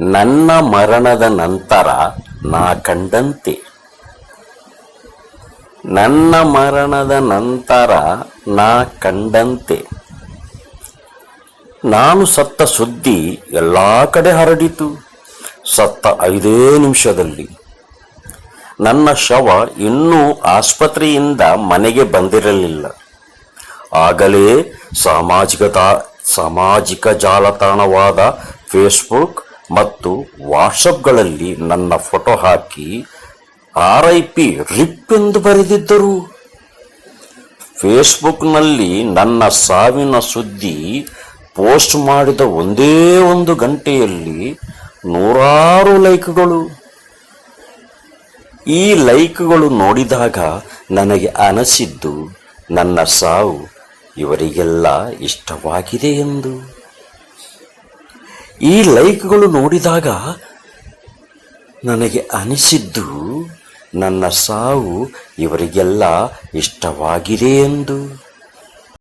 ನನ್ನ ಮರಣದ ನಂತರ ನಾ ಕಂಡಂತೆ. ನನ್ನ ಮರಣದ ನಂತರ ನಾ ಕಂಡಂತೆ. ನಾನು ಸತ್ತ ಸುದ್ದಿ ಎಲ್ಲ ಕಡೆ ಹರಡಿತು. ಸತ್ತ ಐದೇ ನಿಮಿಷದಲ್ಲಿ. ನನ್ನ ಶವ ಇನ್ನೂ ಆಸ್ಪತ್ರೆಯಿಂದ ಮನೆಗೆ ಬಂದಿರಲಿಲ್ಲ. ಆಗಲೇ ಸಾಮಾಜಿಕ ಸಾಮಾಜಿಕ ಜಾಲತಾಣವಾದ ಫೇಸ್ಬುಕ್ ಮತ್ತು ವಾಟ್ಸಪ್ಗಳಲ್ಲಿ ನನ್ನ ಫೋಟೋ ಹಾಕಿ ಆರ್ ಐ ಪಿ ರಿಪ್ ಎಂದು ಬರೆದಿದ್ದರು. ಫೇಸ್ಬುಕ್ನಲ್ಲಿ ನನ್ನ ಸಾವಿನ ಸುದ್ದಿ ಪೋಸ್ಟ್ ಮಾಡಿದ ಒಂದೇ ಒಂದು ಗಂಟೆಯಲ್ಲಿ ನೂರಾರು ಲೈಕ್ಗಳು. ಈ ಲೈಕ್ಗಳು ನೋಡಿದಾಗ ನನಗೆ ಅನಿಸಿದ್ದು, ನನ್ನ ಸಾವು ಇವರಿಗೆಲ್ಲ ಇಷ್ಟವಾಗಿದೆ ಎಂದು. ಈ ಲೈಕ್ಗಳು ನೋಡಿದಾಗ ನನಗೆ ಅನಿಸಿದ್ದು ನನ್ನ ಸಾವು ಇವರಿಗೆಲ್ಲ ಇಷ್ಟವಾಗಿದೆ ಎಂದು.